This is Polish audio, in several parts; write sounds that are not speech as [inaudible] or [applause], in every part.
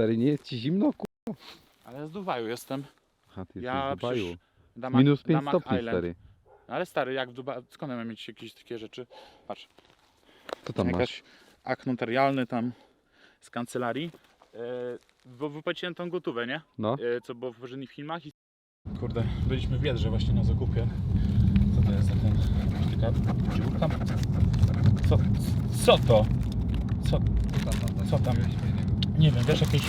stary, nie jest ci zimno? Ku... Ale z Dubaju jestem. Aha, ty Ja jesteś w Dubaju. przecież- Damak, Minus 5 Damak stopni, Island. stary. Ale stary, jak w Dubaju, skąd ja mam mieć jakieś takie rzeczy? Patrz, Co tam masz? jakaś akt notarialny tam z kancelarii. E, bo wypłaciłem tą gotówę, nie? No, E, co było w poprzednich filmach i... Kurde, byliśmy w Biedrze właśnie na zakupie. Co to jest za ten... Taka dziurka? Co, co to? Co, co tam? Nie wiem, wiesz, jakieś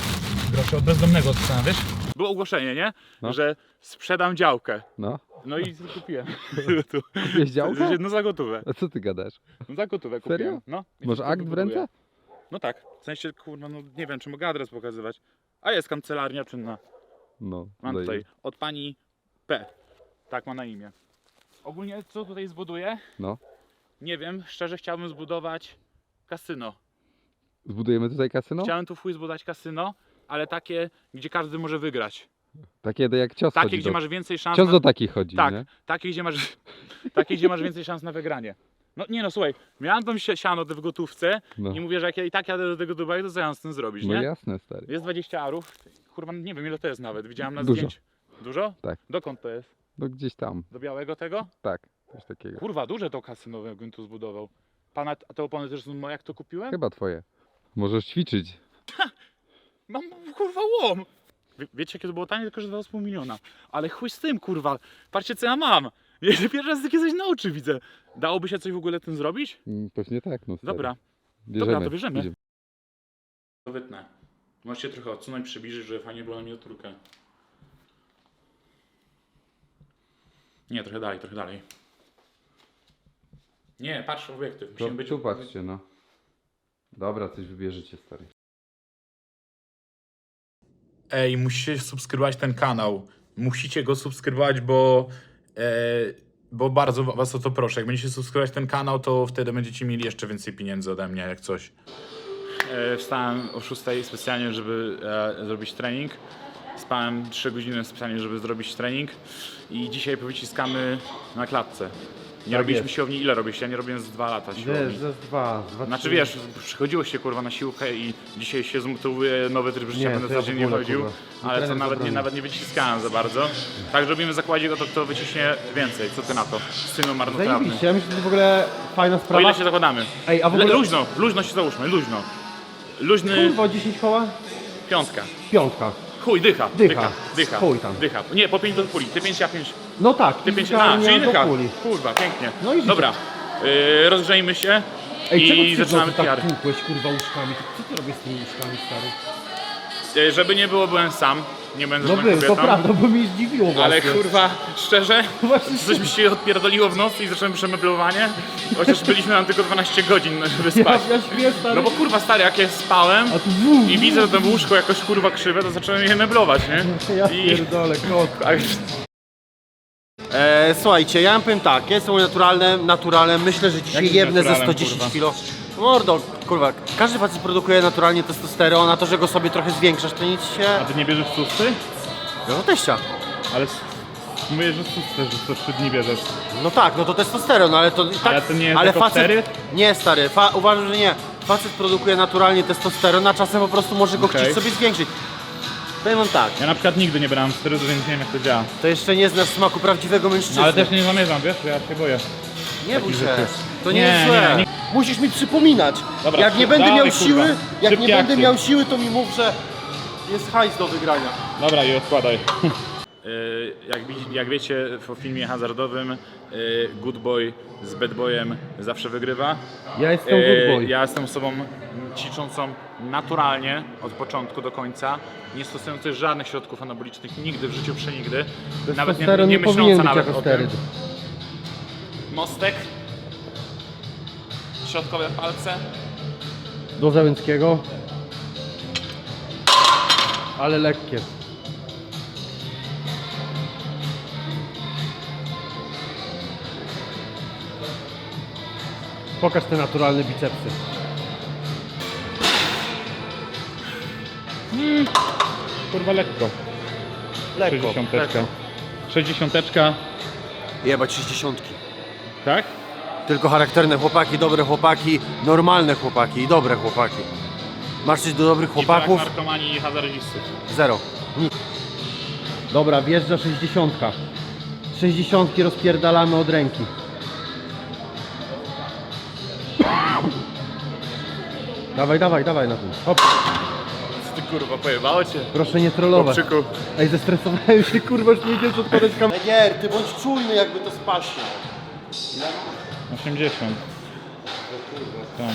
grosze od bezdomnego dostałem, wiesz? Było ogłoszenie, nie? No. Że sprzedam działkę. no. No i kupiłem. [laughs] Tu. Kupiłeś działkę? No za gotówę. A co ty gadasz? No za gotówę Serio? kupiłem. No. I Masz to akt w ręce? No tak. W sensie, kurwa, no nie wiem, czy mogę adres pokazywać. A jest kancelaria czynna. No. Mam daję. tutaj od pani P. Tak ma na imię. Ogólnie co tutaj zbuduję? No. Nie wiem, szczerze chciałbym zbudować kasyno. Zbudujemy tutaj kasyno? Chciałem tu chuj zbudować kasyno, ale takie, gdzie każdy może wygrać. Takie jak cios Takie, chodzi gdzie do... masz więcej szans Cios na... do takich chodzi, Tak, nie? takie gdzie, masz, [laughs] takie, gdzie masz więcej szans na wygranie. No nie no, słuchaj, miałem tą si- siano w gotówce No, i mówię, że jak ja i tak jadę do tego Dubaju, to co ja mam z tym zrobić, no nie? jasne, stary. Jest 20 arów. Kurwa, nie wiem ile to jest nawet. Widziałem na Dużo. zdjęciu. Dużo? Tak. Dokąd to jest? No gdzieś tam, Do białego tego? tak. Coś takiego. Kurwa, duże to kasyno, jakbym tu zbudował. Pana, te opony też są moje, jak to kupiłem? Chyba twoje. Możesz ćwiczyć. [laughs] Mam kurwa łom. Wie, wiecie jakie to było tanie? Tylko, że 2,5 miliona. Ale chuj z tym, kurwa. Patrzcie co ja mam. [laughs] Ja pierwszy raz takie coś na oczy widzę. Dałoby się coś w ogóle tym zrobić? Mm, Pewnie tak, no stary. Dobra, bierzemy. to bierzemy. Idziemy. to wytnę. Możecie trochę odsunąć, przybliżyć, żeby fajnie było na miniaturkę. Nie, trochę dalej, trochę dalej. Nie, patrz w obiektyw. To, Musimy być... tu patrzcie, no. Dobra, coś wybierzecie, stary. Ej, musicie subskrybować ten kanał. Musicie go subskrybować, bo. E, bo bardzo was o to proszę. Jak będziecie subskrybować ten kanał, to wtedy będziecie mieli jeszcze więcej pieniędzy ode mnie, jak coś. E, wstałem o 6 specjalnie, żeby e, zrobić trening. Spałem 3 godziny specjalnie, żeby zrobić trening. I dzisiaj powyciskamy na klatce. Nie Tak robiliśmy jest. siłowni. Ile robiliście? Ja nie robiłem z 2 lata siłowni. Wiesz, ze dwa, z dwa Znaczy trzy. wiesz, przychodziło się kurwa na siłkę i dzisiaj się zmotywuje nowy tryb życia, Nie, będę to ja w codziennie ogóle, chodził, kurwa. ale to Trener nawet nie, nawet nie wyciskałem za bardzo. Tak robimy zakładzik, to kto wyciśnie więcej. Co ty na to? Synu marnotrawny. Zajebiście, ja myślę, że to w ogóle fajna O sprawa. ile się zakładamy? Ej, a w Le- ogóle... Luźno, luźno się załóżmy, luźno. Luźny Kurwa, 10 koła? piątka. Piątka. Chuj, dycha, Dycha. dycha. Chuj tam. Dycha. Nie, po 5 do puli. Ty 5, ja 5. No tak, Ty 5, a, czyli do dycha. puli. Kurwa, pięknie. No i życie. Dobra, yy, rozgrzejmy się Ej, czego i ty zaczynamy tak PR. tłukłeś, kurwa, łóżkami? Co ty robisz z tymi łóżkami, stary? Yy, Żeby nie było, byłem sam. Nie będę No żadną był, to prawda, bo mnie zdziwiło właśnie. Ale kurwa, szczerze, [laughs] Właśnie coś mi się odpierdoliło w nocy i zacząłem przemeblowanie. Chociaż byliśmy tam tylko 12 godzin, żeby Ja, spać. ja śpię, stary. No bo kurwa stary, jak ja spałem A tu i widzę to łóżko jakoś kurwa krzywe, to zacząłem je meblować, nie? [laughs] Ja I... pierdolę, kot. E, słuchajcie, ja powiem tak, jestem naturalnym, naturalnym, myślę, że dzisiaj Jakim jebnę ze naturalem, 110 kurwa? kg. Mordo, kurwa, każdy facet produkuje naturalnie testosteron, a to, że go sobie trochę zwiększasz, to nic się... a ty nie bierzesz susty? No to teścia. Ale mówię, że susty, że co 3 dni bierzesz. No tak, no to testosteron, ale to i tak... Ale to nie jest ale cztery? Nie, stary, fa... uważam, że nie. Facet produkuje naturalnie testosteron, a czasem po prostu może go Okej. chcieć sobie zwiększyć. Powiem wam tak, Ja na przykład nigdy nie brałem sterydów, więc nie wiem jak to działa. to jeszcze nie znasz smaku prawdziwego mężczyzny. No, ale też nie zamierzam, wiesz, ja się boję. Nie bój się, rzeczy. To nie, Nie, jest złe. nie, nie. Musisz mi przypominać. Dobra, jak nie będę miał kurwa. siły, jak Szybkie nie będę akcje. miał siły, to mi mów, że jest hajs do wygrania. Dobra, i odkładaj. [laughs] jak, widzi- jak wiecie, w filmie hazardowym y, Good Boy z Bad Boyem zawsze wygrywa. Ja jestem E, good boy. Ja jestem osobą ćwiczącą naturalnie od początku do końca, nie stosujący żadnych środków anabolicznych nigdy w życiu, przenigdy. Nawet nie, Testosteron nie nie powinien myśląca być nawet jako o tym. Mostek, środkowe palce. Do Załęckiego. Ale lekkie. Pokaż te naturalne bicepsy. Kurwa lekko. Lekko. 60. 60. Jebać 60. Tak? Tylko charakterne chłopaki, dobre chłopaki, normalne chłopaki i dobre chłopaki. Masz coś do dobrych I brak chłopaków? narkomanii i hazardzistów. Zero. Nic. Dobra, wjeżdża 60. 60 rozpierdalamy od ręki. Dawaj, dawaj, dawaj na tym. Hop, Co ty kurwa, pojebało cię? proszę nie trollować. Chłopczyku. Ej, zestresowałem się, kurwa, już nie wiedziałem co odpadać kam... Nie, ty bądź czujny jakby to spaśnie. 80. Tam.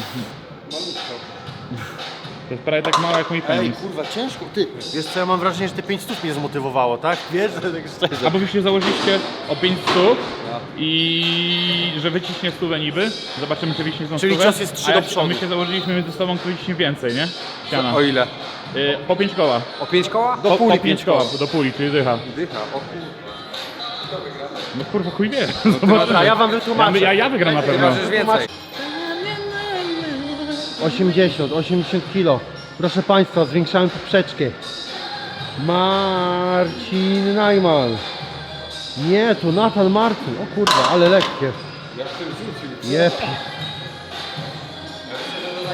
To jest prawie tak mało jak mój Ej, penis. kurwa, ciężko. Ty, wiesz co, ja mam wrażenie, że te 5 stóp mnie zmotywowało, tak? Wiesz, że tak szczerze. Albo byście założyliście o 5 stóp i że wyciśnie stówę niby, zobaczymy czy wyciśnie tą Czyli stówę. cios jest trzy a do przodu. My się założyliśmy między sobą, kto wyciśnie więcej, nie? Ściana. O ile? Y, po 5 koła. O 5 koła? Do po, puli po pięć pięć koła. Do puli, czyli dycha. Dycha, o kur... No kurwa chuj wie. Dobra, ja wam Ja, wytłumaczę. ja, ja wygram na pewno. ważysz więcej. 80, 80 kilo. Proszę Państwa, zwiększamy poprzeczkę. Marcin Najman. Nie, to Nathan Martin. O kurwa, ale lekkie. Jak tym rzucił? Jep.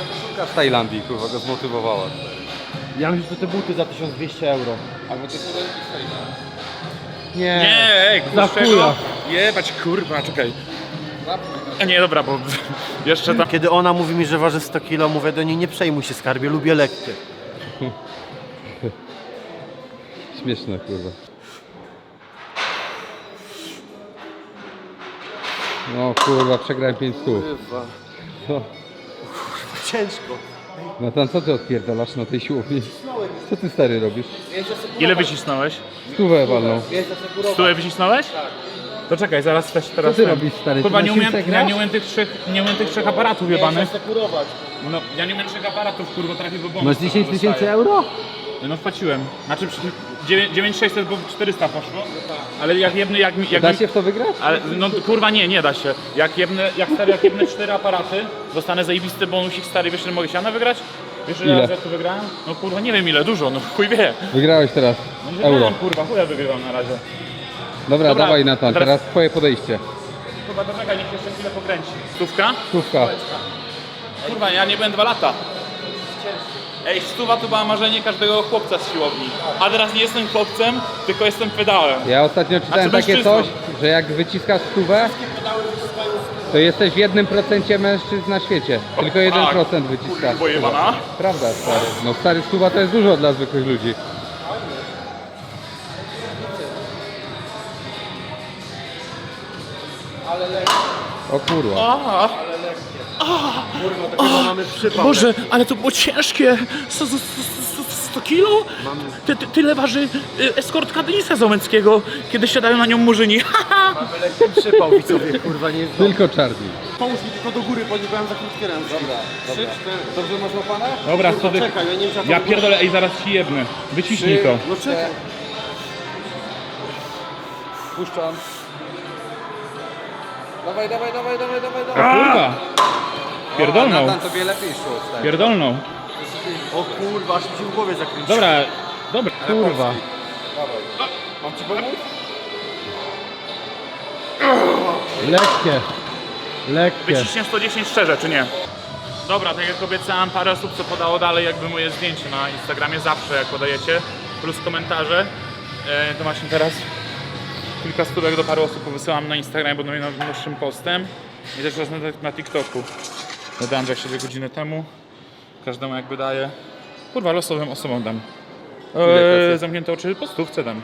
Koszulka z Tajlandii, kurwa, go zmotywowała. Ja myślę, że te buty za 1200 euro. Albo to są Nie. Nie, ej, Za chuja. Jebać kurwa, czekaj. A nie, dobra, bo [laughs] jeszcze tam... Kiedy ona mówi mi, że waży 100 kg, mówię do niej, nie przejmuj się skarbie, lubię lekkie. [laughs] Śmieszne, kurwa. No kurwa, przegrałem 5 stów. No, Ciężko. Natan, co ty odpierdalasz na tej siłowni? Co ty stary robisz? Ile wycisnąłeś? Stówę walną. Stówę wycisnąłeś? Tak. To czekaj, zaraz też teraz... ty ten- robisz, stary? Kurwa, Ty nie na umiem, siłce ja grasz? nie umiem tych trzech, nie umiem tych trzech aparatów jebanych. Sekurować. No, ja nie umiem trzech aparatów, kurwa, trafię do bonus. Masz 10 tysięcy euro? No wpłaciłem. Znaczy, przy- dziewię- 9600, bo 400 poszło. Ale jak jedny, jak, mi- jak Da mi- się w to wygrać? Ale no kurwa nie, nie da się. Jak jebnę, jak stary, jak jebnę cztery aparaty, dostanę zajebisty bonusik stary, wiesz ile mogę siana wygrać? Wiesz ile, Ile? razy ja tu wygrałem? No kurwa nie wiem ile, dużo, no chuj wie. Wygrałeś teraz. No nie Euro. wygrałem, kurwa, chuja wygrywam na razie. Dobra, Dobra, dawaj Natan, teraz- teraz twoje podejście. Kurwa to czekaj, niech jeszcze chwilę pokręci. Stówka? Stówka. Kurwa, ja nie byłem dwa lata. Ej, stuwa to była marzenie każdego chłopca z siłowni. A teraz nie jestem chłopcem, tylko jestem pedałem. Ja ostatnio czytałem Znaczy takie mężczyzną. coś, że jak wyciskasz stówę, to jesteś w jednym procencie mężczyzn na świecie. Tylko 1% wyciska. Kurwa jebana. Prawda, stary. No stary stuwa to jest dużo dla zwykłych ludzi. O kurwa. A, Chyba mamy przypał. Boże, ale to było ciężkie! 100, 100, 100, 100 kilo? Ty, ty, tyle waży y, eskortka Denisa Załęckiego, kiedy siadają na nią murzyni. [laughs] Mamy lekki przypał, widzowie, kurwa, nie jest Tylko czarni. Pomóż mi tylko do góry, bo nie byłem za krótkie ręce. Dobra, Trzy, cztery. Dobrze masz łapane? Dobra, Kurwa, wtedy... czekaj, ja nie wiem, czy ja to pierdolę, ej, zaraz ci jebnę. Wyciśnij to. No czekaj. Puszczam. Dawaj, dawaj, dawaj, dawaj, dawaj, dawaj. Kurwa! Pierdolną, Natan tobie lepiej szło, stary. pierdolną. O kurwa, aż mi się w głowie zakręciło. Dobra, dobra. Kurwa. Mam ci pomóc? Lekkie. Lekkie. Wyciśnie 110 szczerze, czy nie? Dobra, tak jak obiecałem, parę osób co podało dalej jakby moje zdjęcie na Instagramie zawsze jak podajecie, plus komentarze. E, to właśnie teraz kilka stówek do paru osób powysyłam na Instagramie, bo moim najnowszym postem. I też na, na TikToku. Dodałem 22 godziny temu. Każdemu jakby daję. Kurwa, losowym osobom dam. kasy? E, zamknięte oczy po stówce dam.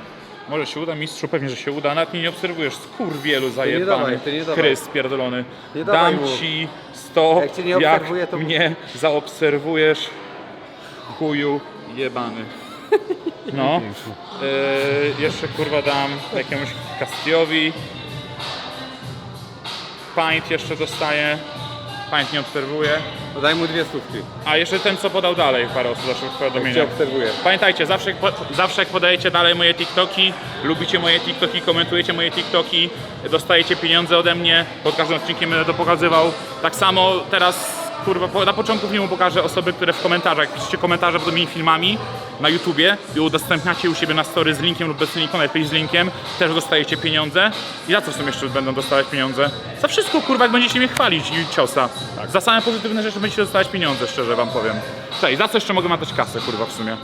Może się uda, mistrzu, pewnie, że się uda. Nawet mnie nie obserwujesz, skurwielu zajebany. dawaj, ty nie dawaj. Krys pierdolony. Nie dawaj Dam mu. ci 100, Jak cię nie jak obserwuję, to- mnie zaobserwujesz, chuju jebany. [laughs] No. Yy, jeszcze kurwa dam jakiemuś Castiowi. Paint jeszcze dostaje. Paint nie obserwuje. To daj mu dwie stówki. A jeszcze ten co podał dalej parę osób zawsze w obserwuję. Pamiętajcie, zawsze, jak po- zawsze jak podajecie dalej moje TikToki, lubicie moje TikToki, komentujecie moje TikToki, dostajecie pieniądze ode mnie, pod każdym odcinkiem będę to pokazywał. Tak samo teraz, kurwa, po, na początku filmu pokażę osoby, które w komentarzach, jak piszecie komentarze pod moimi filmami na YouTubie i udostępniacie u siebie na story z linkiem lub bez linku, najlepiej z linkiem, też dostajecie pieniądze. I za co w sumie jeszcze będą dostawać pieniądze? Za wszystko, kurwa, jak będziecie mnie chwalić i ciosa. Za same pozytywne rzeczy będziecie dostawać pieniądze, szczerze wam powiem. Cześć, za co jeszcze mogę matać kasę, kurwa, w sumie?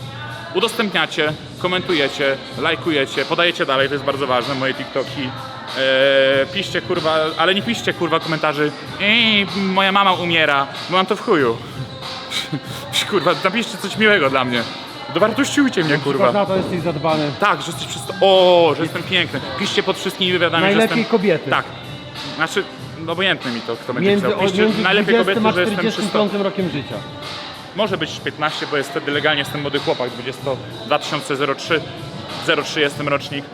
udostępniacie, komentujecie, lajkujecie, podajecie dalej, to jest bardzo ważne, moje TikToki. Eee, piszcie kurwa, ale nie piszcie kurwa komentarzy Ej, moja mama umiera, bo mam to w chuju. [laughs] kurwa, napiszcie coś miłego dla mnie. Dowartościujcie mnie kurwa. Na to jesteś zadbany. Tak, że jesteś przez to. O, że jestem piękny. Piszcie pod wszystkimi wywiadami, Najlepiej że jestem... kobiety. Tak. Znaczy, no obojętne mi to, kto będzie Między, chciał. o, Piszcie między najlepiej 20 kobiety, a że jestem 45 przystojny. rokiem życia. Może być 15, bo jest wtedy legalnie jestem młody chłopak, 20, 2003, 03 jestem rocznik.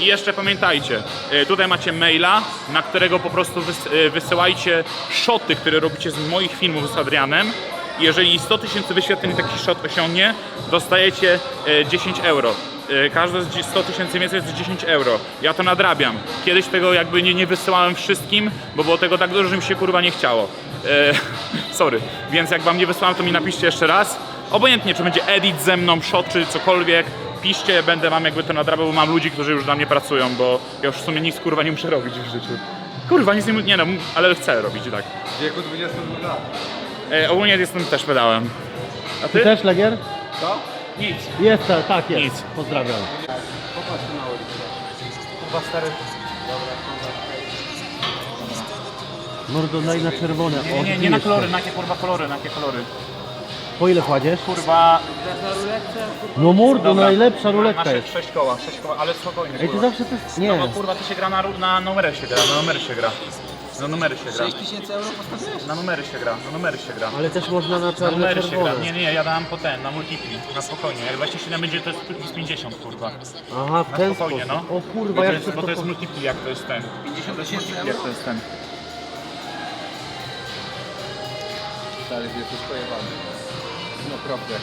I jeszcze pamiętajcie, y, tutaj macie maila, na którego po prostu y, wysyłajcie shoty, które robicie z moich filmów z Adrianem. Jeżeli 100 tysięcy wyświetleń taki shot osiągnie, dostajecie y, 10 euro. Y, Każde z 100 tysięcy więcej jest 10 euro. Ja to nadrabiam. Kiedyś tego jakby nie, nie wysyłałem wszystkim, bo było tego tak dużo, że mi się kurwa nie chciało. E, [laughs] sorry. Więc jak wam nie wysłałem, to mi napiszcie jeszcze raz. Obojętnie, czy będzie edit ze mną, shot, czy cokolwiek. Piszcie, będę wam jakby to nadrabiał, bo mam ludzi, którzy już dla mnie pracują, bo ja już w sumie nic kurwa nie muszę robić w życiu. Kurwa, nic nie, mu- nie no, ale chcę robić i tak. W wieku 22 lat. E, ogólnie jestem też pedałem. A ty? Ty też, Legier? Co? Nic. Jest, tak, tak jest. Nic. Pozdrawiam. Popatrz na ulicę. Kurwa stary. Mordo, daj na czerwone. O, Nie, nie, tu nie na kolory, na jakie kurwa kolory, na jakie kolory. Po ile kładziesz? Kurwa... No mordo, Dobra. najlepsza Na ruletka jest. sześć koła, sześć koła, ale spokojnie. Ej, ty kurwa. zawsze to jest... No bo Nie. kurwa, to się gra na, na numery się gra, na numery się gra. Na numery się gra. 6000 euro postawiłeś? Na numery się gra, na numery się gra. Ale też można na Na czarne numery się gra. czerwone. Nie, nie, ja dałem po ten, na multipli, na spokojnie. Jak 27 będzie, to jest plus 50, kurwa. Aha, w Na ten spokojnie, sposób. no. O Bo kurwa, to jak jest, to bo to jest multipli, jak to jest ten. 50 tysięcy Jak euro? to jest ten. Stary, jesteś pojebany. Naprawdę.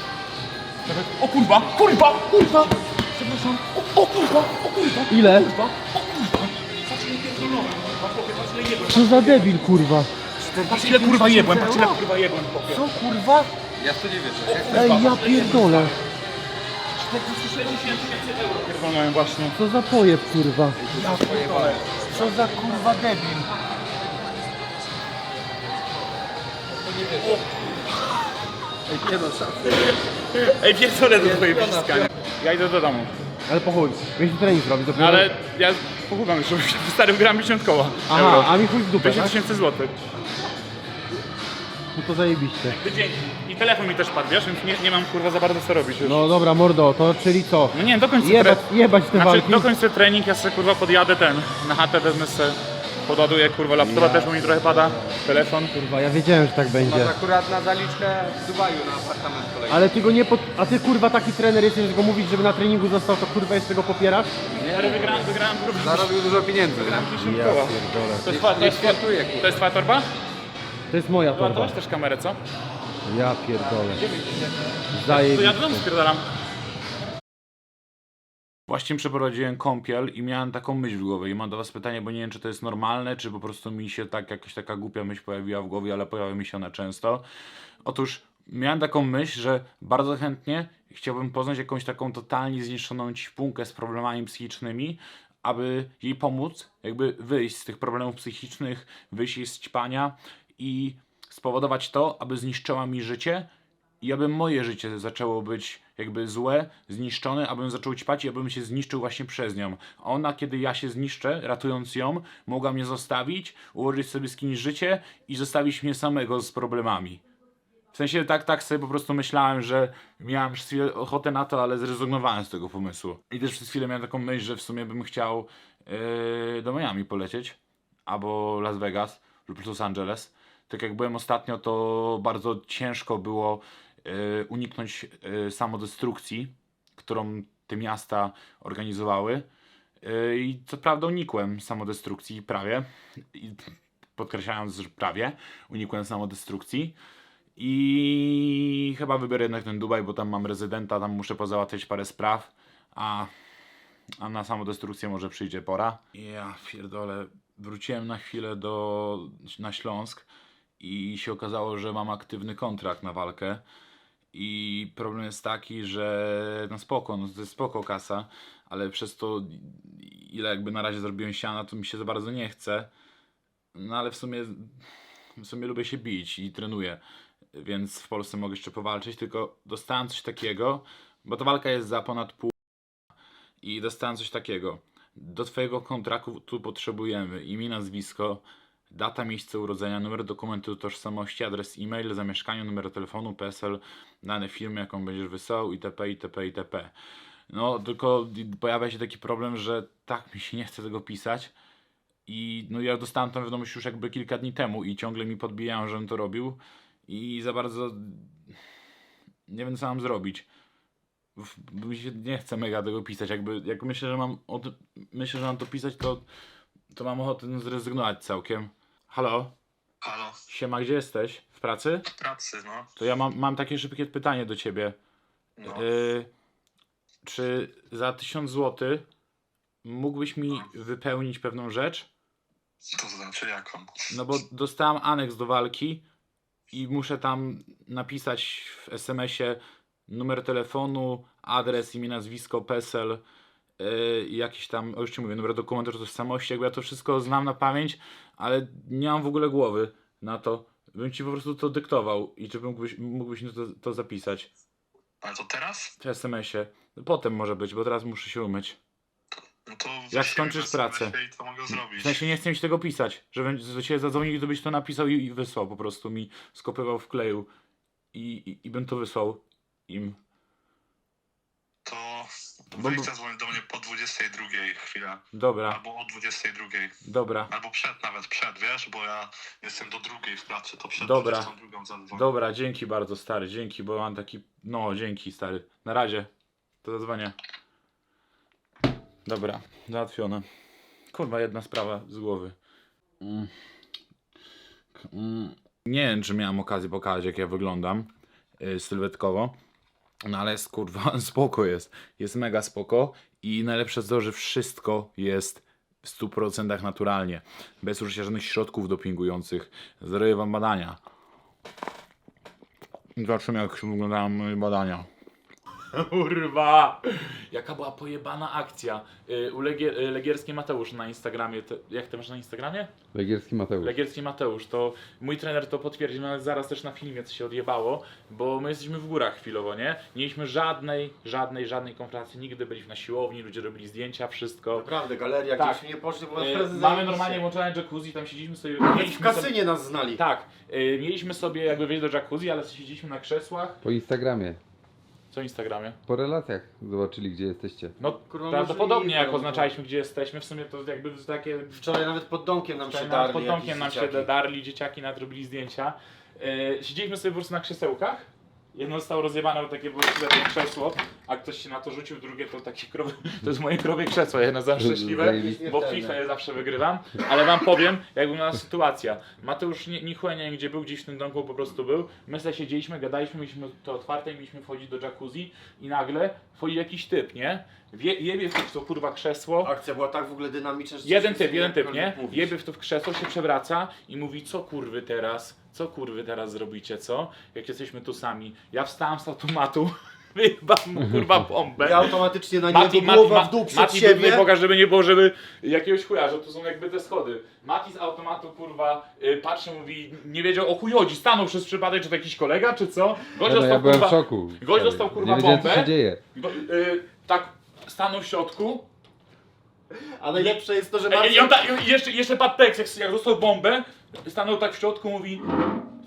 O kurwa, kurwa, kurwa! Przepraszam. O, o kurwa, o kurwa, Ile? kurwa, o kurwa. Patrz ile pierdolałem, kurwa, chłopie, patrz ile jebłem. Co za debil, kurwa. Patrz ile kurwa jebłem, patrz ile kurwa jebłem, chłopie. Co kurwa? Ja w to nie wierzę. Ej, ja pierdolę. 46 tysięcy euro pierdolałem właśnie. Co za pojeb, kurwa. Ja pojebany. Co za kurwa debil. Ej, nie no, szacunek. Ej, pierdolę do twojej bliska. Ja idę do domu. Ale po chuj, mieliśmy trening zrobić dopiero. No ale ja pochowam już, stary gram 50 koła. Aha, euro. a mi chuj w dupę, 50 tak? tysięcy złotych. No to zajebiście. Dzięki. I telefon mi też padł, wiesz, więc nie, nie mam kurwa za bardzo co robić już. No, No dobra, mordo, to czyli co? nie, do końca Jebać, jebać te Znaczy, walki. dokończę trening, ja sobie kurwa podjadę ten, na chatę wezmę sobie, podładuję kurwa laptopa, też bo mi trochę pada, telefon. Kurwa, ja wiedziałem, że tak będzie. Masz akurat na zaliczkę w Dubaju na apartament kolejny. Ale ty go nie pod... A ty kurwa taki trener jesteś, że go mówić, żeby na treningu został, to kurwa jeszcze go popierasz? Ale wygrałem, wygrałem kurwa Zarobił dużo pieniędzy. 50 koła. To jest, twoja- to, jest, świętuję, kurwa. to jest twoja torba? To jest moja To, to torba. masz też kamerę, co? Ja pierdolę. To ja Zajebiście. do domu spierdalam. Właśnie przeprowadziłem kąpiel i miałem taką myśl w głowie i mam do was pytanie, bo nie wiem czy to jest normalne, czy po prostu mi się tak jakaś taka głupia myśl pojawiła w głowie, ale pojawia mi się ona często. Otóż miałem taką myśl, że bardzo chętnie chciałbym poznać jakąś taką totalnie zniszczoną ćpunkę z problemami psychicznymi, aby jej pomóc, jakby wyjść z tych problemów psychicznych, wyjść z ćpania i spowodować to, aby zniszczyła mi życie i aby moje życie zaczęło być jakby złe, zniszczone, abym zaczął ćpać i abym się zniszczył właśnie przez nią. Ona, kiedy ja się zniszczę, ratując ją, mogła mnie zostawić, ułożyć sobie z kimś życie i zostawić mnie samego z problemami. W sensie tak, tak sobie po prostu myślałem, że miałem przez chwilę ochotę na to, ale zrezygnowałem z tego pomysłu. I też przez chwilę miałem taką myśl, że w sumie bym chciał yy, do Miami polecieć, albo Las Vegas, lub Los Angeles. Tak jak byłem ostatnio, to bardzo ciężko było uniknąć yy, samodestrukcji, którą te miasta organizowały. Yy, I co prawda unikłem samodestrukcji prawie, podkreślając, że prawie unikłem samodestrukcji. I chyba wybiorę jednak ten Dubaj, bo tam mam rezydenta, tam muszę pozałatwiać parę spraw, a, a na samodestrukcję może przyjdzie pora. Ja pierdolę, wróciłem na chwilę do, na Śląsk i się okazało, że mam aktywny kontrakt na walkę. I problem jest taki, że no spoko, no to jest spoko kasa, ale przez to ile jakby na razie zrobiłem siana, to mi się za bardzo nie chce. No ale w sumie, w sumie lubię się bić i trenuję, więc w Polsce mogę jeszcze powalczyć, tylko dostałem coś takiego, bo ta walka jest za ponad pół i dostałem coś takiego. Do twojego kontraktu tu potrzebujemy imię, nazwisko, data, miejsce urodzenia, numer dokumentu tożsamości, adres e-mail, zamieszkanie, numer telefonu, PESEL, dane firmy, jaką będziesz wysyłał, itp., itp., itp. No, tylko pojawia się taki problem, że tak mi się nie chce tego pisać. I no ja dostałem tą wiadomość już jakby kilka dni temu i ciągle mi podbijają, żebym to robił. I za bardzo nie wiem co mam zrobić. Mi się nie chce mega tego pisać. Jakby jak myślę, że mam od... myślę, że mam to pisać, to, to mam ochotę zrezygnować całkiem. Halo? Halo, Siema, gdzie jesteś? W pracy? w pracy, no. To ja mam, mam takie szybkie pytanie do ciebie. no. Y, czy za 1000 zł mógłbyś mi wypełnić pewną rzecz? To znaczy jaką? No bo dostałem aneks do walki i muszę tam napisać w SMS-ie numer telefonu, adres, imię, nazwisko, PESEL, yy, jakiś tam, o już ci mówię, numer dokumentu tożsamości, jakby ja to wszystko znam na pamięć, ale nie mam w ogóle głowy na to. Bym ci po prostu to dyktował i czy mógłbyś, mógłbyś to, to zapisać Ale to teraz? w SMS-ie. Potem może być, bo teraz muszę się umyć. No to Jak skończysz pracę. To mogę zrobić. W sensie nie chcę mi tego pisać, żebym do ciebie zadzwonił to byś to napisał i, i wysłał po prostu mi, skopywał, wkleił i, i, i bym to wysłał im. To Bo- wyjdź zadzwoń do mnie po 22 chwila. Dobra, Albo o 22. dobra, Albo przed nawet, przed, wiesz, bo ja jestem do drugiej w pracy, to przed Dobra. 22 zadzwoń. dobra, dzięki bardzo stary, dzięki, bo mam taki, no dzięki stary, na razie, to zadzwonię. Dobra, załatwione. Kurwa, jedna sprawa z głowy. Mm. Mm. Nie wiem, czy miałem okazję pokazać, jak ja wyglądam yy, sylwetkowo. No ale jest kurwa, [laughs] spoko jest. Jest mega spoko i najlepsze jest to, że wszystko jest w 100% naturalnie. Bez użycia żadnych środków dopingujących. Zrobię wam badania. Zobaczymy jak wyglądają moje badania. Kurwa! Jaka była pojebana akcja. Yy, u Legier, y, Legierski Mateusz na Instagramie. To, jak ty masz na Instagramie? Legierski Mateusz. Legierski Mateusz, to mój trener to potwierdził, no ale zaraz też na filmie co się odjebało, bo my jesteśmy w górach chwilowo, nie? Nie mieliśmy żadnej, żadnej, żadnej konfrontacji, nigdy byliśmy na siłowni, ludzie robili zdjęcia, wszystko. Naprawdę, galeria, Tak. gdzieś nie poszli, bo nas mamy normalnie włączone jacuzzi, tam siedzieliśmy sobie... W mieliśmy sobie kasynie nas znali. tak, e, mieliśmy sobie jakby wejść do jacuzzi, ale siedzieliśmy na krzesłach. Po Instagramie. Co Instagramie? Po relacjach zobaczyli, gdzie jesteście. No Kurwa, prawdopodobnie możliwe, jak no. oznaczaliśmy gdzie jesteśmy, w sumie to jakby takie Wczoraj nawet pod domkiem nam się darli. nawet pod domkiem jakieś nam się dzieciaki. darli, dzieciaki nadrobili zdjęcia. E, siedzieliśmy sobie po prostu na krzesełkach. Jedno zostało rozjebane, bo takie było lepiej krzesło, a ktoś się na to rzucił, drugie to takie krowy, [laughs] to jest moje krowie krzesło, ja nazywam szczęśliwe, bo w FIFA ja zawsze wygrywam, ale wam powiem, jak wyglądała sytuacja. Mateusz nie, nie gdzie był, gdzieś w tym domku po prostu był, my sobie siedzieliśmy, gadaliśmy, mieliśmy to otwarte i mieliśmy wchodzić do jacuzzi i nagle wchodzi jakiś typ, nie? Wie, jebie w to kurwa krzesło, Akcja była tak w ogóle dynamiczna, że Jeden typ, jeden typ, nie? Jebie w to w krzesło, się przewraca i mówi, co kurwy teraz, co kurwy teraz zrobicie, co? Jak jesteśmy tu sami. Ja wstałem z automatu, [laughs] wyjebam mu kurwa bombę. Ja automatycznie na Mati, niego Mati, głowa Ma- w dół przed Mati siebie. Boga, żeby nie było, żeby jakiegoś chuja, że tu są jakby te schody. Mati z automatu kurwa y, patrzy, mówi, nie wiedział o chuj chodzi, stanął przez przypadek, czy to jakiś kolega, czy co? Gość No, no, dostał, ja byłem w kurwa, szoku. Gość dostał kurwa Nie wiedziałem, co bombę. się dzieje. Go, y, tak stanął w środku, A najlepsze jest to, że Marcin... I on ta, i jeszcze, jeszcze padł tekst, jak, jak dostał bombę, stanął tak w środku, mówi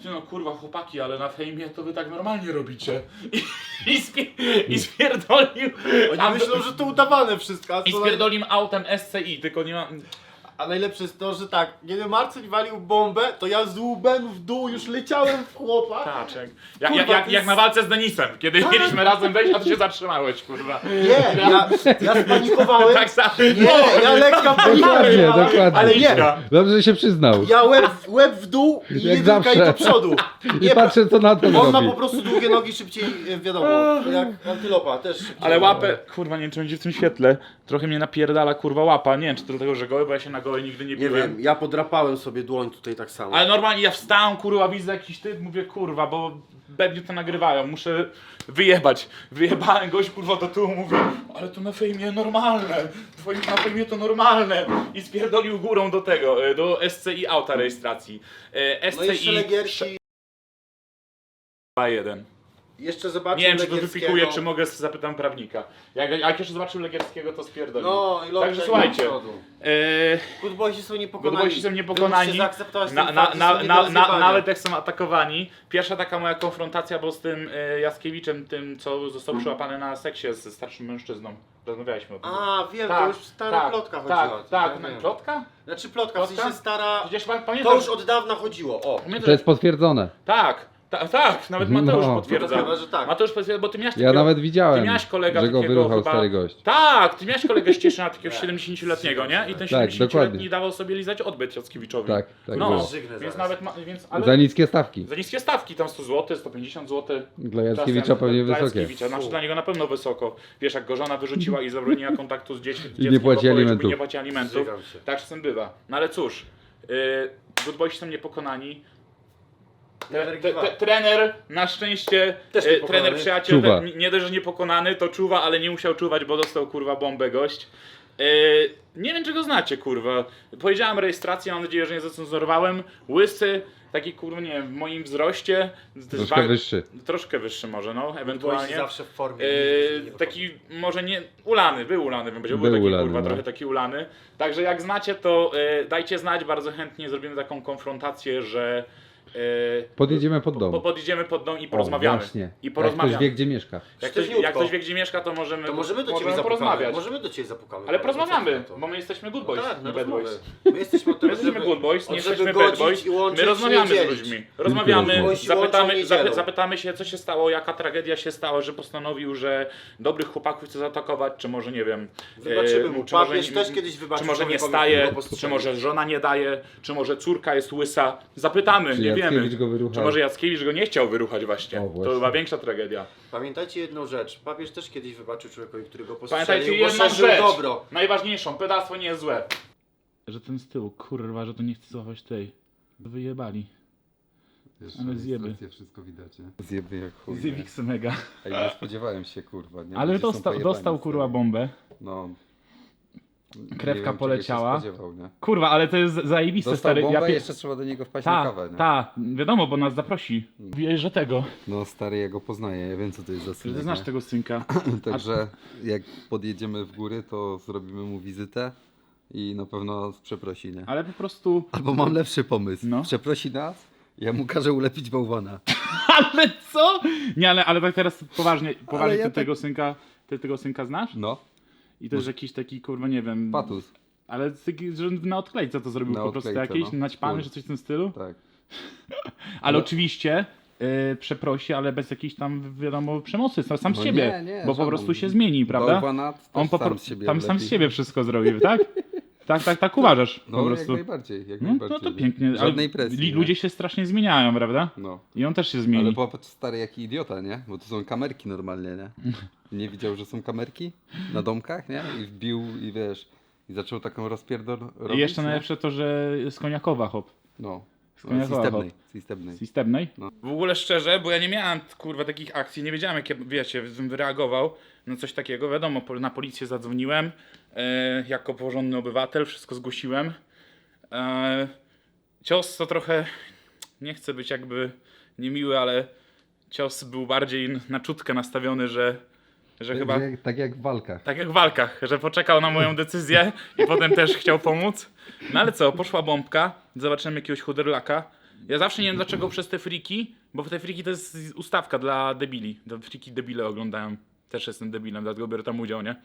"Ty no kurwa chłopaki, ale na fejmie to wy tak normalnie robicie. I, i, spie, i spierdolił. Oni a, myślą, że to udawane wszystko, I spierdolił autem SCI, tylko nie ma... a najlepsze jest to, że tak, kiedy Marcin walił bombę, to ja z łbem w dół już leciałem w chłopa. Taczek. Jak, Kurwa, jak, jak, to jak jest- na walce z Denisem, kiedy mieliśmy razem wejść, a ty się zatrzymałeś, kurwa. Nie, ja, ja [laughs] spanikowałem. Tak samo. Nie, ja lekka panika Dokładnie, dokładnie. Ale nie. Dobrze, że się przyznał. ja łeb, łeb w dół i Jak jedynka i zawsze. do przodu. [laughs] I Nie, patrzę co na to on ma robi. po prostu długie nogi, szybciej, e, wiadomo, jak antylopa, też szybciej. Ale łapę, kurwa, nie wiem czy będzie w tym świetle, trochę mnie napierdala kurwa łapa, nie wiem czy to dlatego, że goły, bo ja się na gołe nigdy nie Nie biłem. wiem, ja podrapałem sobie dłoń tutaj tak samo. Ale normalnie ja wstałem, kurwa, widzę jakiś typ, mówię, kurwa, bo pewnie to nagrywają, muszę wyjebać. Wyjebałem gość, kurwa, do tyłu, mówię, ale to na fejmie normalne, twoim na fejmie to normalne. I spierdolił górą do tego, e, do SCI auta rejestracji. E, No i jeszcze SCI Legiersi, 1. jeszcze zobaczył Nie wiem, czy to wypikuję, czy mogę, zapytam prawnika. Jak, jak jeszcze zobaczył Legierskiego, to spierdolił. No i Także słuchajcie, e, Good boysi są niepokonani. Good boysi są niepokonani. Na, na, na, na, na, nawet jak są atakowani. Pierwsza taka moja konfrontacja, bo z tym e, Jaskiewiczem, tym co został przyłapany na seksie ze starszym mężczyzną. Rozmawialiśmy o tym. A, wiem, to już stara tak, plotka tak, chodziła. Tak, tak. wiem. Plotka? Znaczy plotka, w Plotka? sensie stara... Przecież pan, To pamiętasz? już od dawna chodziło, o. To jest potwierdzone. Tak, ta, tak, nawet Mateusz No. potwierdza. No to chyba, że tak. Mateusz potwierdza, bo ty miałeś Ja takiego, nawet widziałem, ty miałeś kolega że go takiego wyruchał chyba, stary gość. Tak, ty miałeś kolegę z Cieszyna, takiego 70-letniego, nie? I ten Tak, 70-letni dokładnie. dawał sobie lizać odbyt Jackiewiczowi. Tak, tak No, było. Żygnę więc zaraz. nawet ma, więc, ale Za niskie stawki. za niskie stawki, tam 100 zł, 150 zł. Dla Jackiewicza pewnie dla wysokie. Znaczy dla niego na pewno wysoko. Wiesz, jak go żona wyrzuciła i zabroniła kontaktu z dziećmi, I nie płaci alimentów. nie płaci alimentów. Się. Tak czasem bywa. No ale cóż, yy, Good Boysi są niepokonani. Te, te, trener, na szczęście, Też e, trener przyjaciel, Czuwa. nie- nie dość, że niepokonany, to czuwa, ale nie musiał czuwać, bo dostał kurwa bombę gość. E, nie wiem, czy go znacie, kurwa. Powiedziałem rejestrację, mam nadzieję, że nie zacenzurowałem. Łysy, taki kurwa, nie wiem, w moim wzroście. Troszkę wyższy. Troszkę wyższy może, no, ewentualnie. zawsze w formie. E, taki może nie ulany, był ulany, bym powiedział, był, Był taki ulany, kurwa no. trochę taki ulany. Także jak znacie, to e, dajcie znać, bardzo chętnie zrobimy taką konfrontację, że Podjedziemy pod po, dom. podjedziemy pod dom i O, porozmawiamy. właśnie. I Jak porozmawiamy. ktoś wie gdzie mieszka. Jak ktoś, jak ktoś wie gdzie mieszka, to możemy, To możemy do ciebie możemy zapukamy. porozmawiać. Możemy do ciebie zapukamy. Ale No, porozmawiamy, bo my jesteśmy good No boys, tak, nie na bad boys. My jesteśmy My jesteśmy żeby- good boys, nie jesteśmy bad boys. My rozmawiamy z ludźmi. Rozmawiamy, zapytamy, zapytamy się co się stało, jaka tragedia się stała, że postanowił, że dobrych chłopaków chce zaatakować, czy może nie wiem. Wybaczymy e, mu. czy może też kiedyś Czy może nie staje, czy może żona nie daje, czy może córka jest łysa. Zapytamy, nie. Jackiewicz go wyruchał? Czy może Jackiewicz go nie chciał wyruchać właśnie. O, To właśnie. była większa tragedia. Pamiętajcie jedną rzecz. Papież też kiedyś wybaczył człowiekowi, którego Pamiętajcie postrzelił, bo jedną rzecz. dobro. Najważniejszą, pedalstwo nie jest złe. Że ten z tyłu, kurwa, że to nie chce złapać tej. Wyjebali. Ale zjeby. wszystko widać, nie? Zjeby jak chuj. nie? Zywix mega. Ej, nie spodziewałem się, kurwa. Nie? Ale Ludzie są dostał, pojebani, dostał kurwa stary. bombę. No. Krewka wiem, poleciała. Kurwa, ale to jest zajebiste Dostał stary. bombę Ja pie... jeszcze trzeba do niego wpaść na Ta, kawę, nie? ta, wiadomo, bo nas zaprosi. Wiesz, że tego. No stary, ja go poznaję, ja wiem co to jest za synek, ty znasz tego synka. [clears throat] Także jak podjedziemy w góry, to zrobimy mu wizytę i na pewno nas przeprosi, nie? Ale po prostu. Albo mam lepszy pomysł. No. Przeprosi nas, ja mu każę ulepić bałwana. [laughs] Ale co? Nie, ale, ale tak teraz poważnie, poważnie ja ty tak- tego synka. Ty tego synka znasz? No, I to jest jakiś taki kurwa, nie wiem. patus, Ale taki, że na odklejce to zrobił Na po prostu odklejce, jakiś no. naćpany, czy coś w tym stylu. tak. [laughs] Ale oczywiście y, przeprosi, ale bez jakiejś tam wiadomo przemocy, sam, sam z No siebie. nie, nie, bo po prostu się zmieni, prawda? Też On po sam z siebie tam sam z siebie wszystko zrobił, tak? [laughs] Tak, tak, tak uważasz No po prostu. jak najbardziej, jak No, najbardziej. no to pięknie. ale Żadnej presji. li- nie? ludzie się strasznie zmieniają, prawda? No. I on też się zmieni. Ale popatrz stary jaki idiota, nie? Bo to są kamerki normalnie, nie? Nie widział, że są kamerki na domkach, nie? I wbił i wiesz, i zaczął taką rozpierdol robić, I jeszcze nie? najlepsze to, że z koniakowa hop. No. Systemnej, systemnej. Systemnej? No. W ogóle szczerze, bo ja nie miałem kurwa takich akcji, nie wiedziałem jak ja, wiecie, bym wyreagował na coś takiego. Wiadomo, po- na policję zadzwoniłem, e, jako porządny obywatel, wszystko zgłosiłem. E, cios to trochę, nie chcę być jakby niemiły, ale cios był bardziej na czutkę nastawiony, że, że chyba... Jak, tak jak w walkach. Tak jak w walkach, że poczekał na moją decyzję i potem też chciał pomóc. No ale co, poszła bombka, zobaczyłem jakiegoś chuderlaka. Ja zawsze nie wiem dlaczego przez te friki, bo te friki to jest ustawka dla debili. To friki debile oglądałem. Też jestem debilem, dlatego biorę tam udział, nie?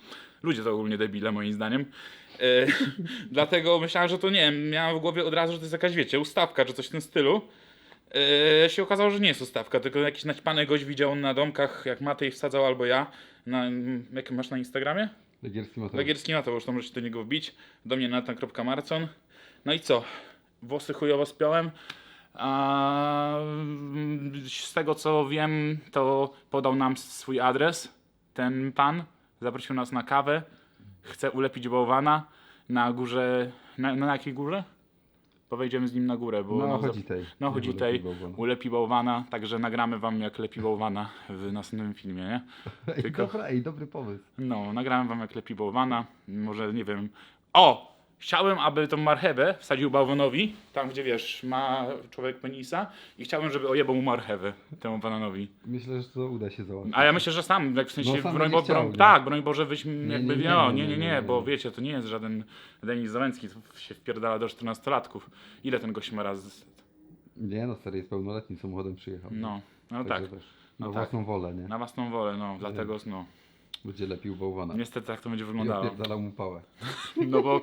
Ludzie to ogólnie debile moim zdaniem. E, [laughs] dlatego myślałem, że to nie wiem, miałem w głowie od razu, że to jest jakaś, wiecie, ustawka czy coś w tym stylu. E, się okazało, że nie jest ustawka, tylko jakiś naćpany gość widział na domkach, jak Matej wsadzał albo ja. Na, jak masz na Instagramie? Legierski motor. Legierski na to, bo już tam możecie do niego wbić. Do mnie natan.marcon. No i co? włosy chujowo spiąłem. A, mm, z tego co wiem, to podał nam swój adres. Ten pan zaprosił nas na kawę. Chce ulepić bałwana na górze. Na, na jakiej górze? Powejdziemy z nim na górę, bo No, no, chodzi tej. no chodzi tej, Ulepi bałwana. także nagramy wam jak lepi bałwana w następnym filmie, nie? [laughs] Ej, tylko- dobra, ej, dobry pomysł. No, nagrałem wam jak lepi bałwana. Może nie wiem. O! Chciałem, aby tą marchewę wsadził bałwanowi, tam gdzie wiesz, ma człowiek penisa i chciałem, żeby ojebał mu marchewę temu bananowi. Myślę, że to uda się załatwić. A ja myślę, że sam, jak w sensie, No, sam broń, będzie bo, chciał, broń, nie? tak, broń Boże, wyś jakby, nie, nie, nie, no, nie, nie, nie, nie, nie, nie, bo nie. wiecie, to nie jest żaden Denis Załęcki, to się wpierdala do 14-latków. Ile ten gość ma raz? Nie no, stary jest pełnoletnim samochodem przyjechał. No, no Także tak, wiesz, No na tak. własną wolę, nie? na własną wolę, no, dlatego, no, Będzie lepił bałwana. niestety tak to będzie I wyglądało. opierdalał mu pałę. [laughs] No bo,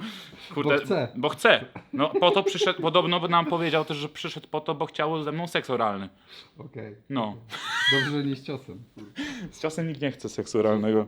kurde, Bo chce. Bo chce. No po to przyszedł, podobno nam powiedział też, że przyszedł po to, bo chciał ze mną seks oralny. Okej. No. Dobrze, że nie z ciosem. Z czasem nikt nie chce seksu oralnego.